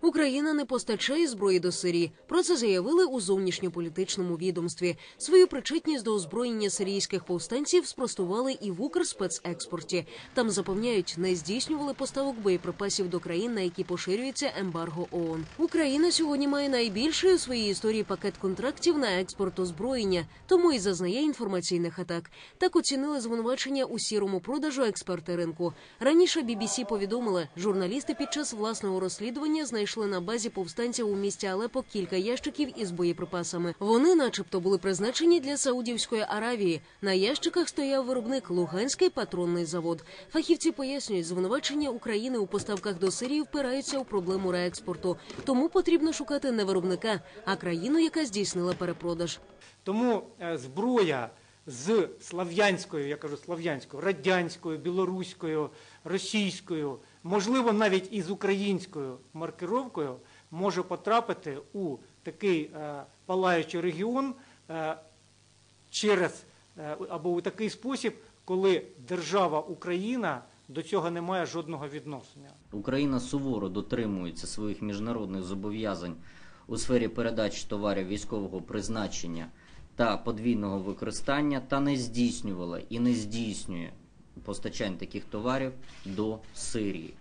Україна не постачає зброї до Сирії. Про це заявили у зовнішньополітичному відомстві. Свою причетність до озброєння сирійських повстанців спростували і в Укрспецекспорті. Там запевняють, не здійснювали поставок боєприпасів до країн, на які поширюється ембарго ООН. Україна сьогодні має найбільший у своїй історії пакет контрактів на експорт озброєння, тому і зазнає інформаційних атак. Так оцінили звинувачення у сірому продажу експерти ринку. Раніше BBC повідомили, журналісти під час власного розслідування знайшли на базі повстанців у місті Алепо кілька ящиків із боєприпасами. Вони, начебто, були призначені для Саудівської Аравії. На ящиках стояв виробник Луганський патронний завод. Фахівці пояснюють, звинувачення України у поставках до Сирії впираються у проблему реекспорту. Тому потрібно шукати не виробника, а країну, яка здійснила перепродаж. Тому е, зброя з слав'янською, я кажу слав'янською, радянською, білоруською, російською, можливо, навіть із українською маркировкою, може потрапити у такий е, палаючий регіон е, через е, або у такий спосіб, коли держава Україна до цього не має жодного відношення. Україна суворо дотримується своїх міжнародних зобов'язань у сфері передач товарів військового призначення та подвійного використання та не здійснювала і не здійснює постачань таких товарів до Сирії.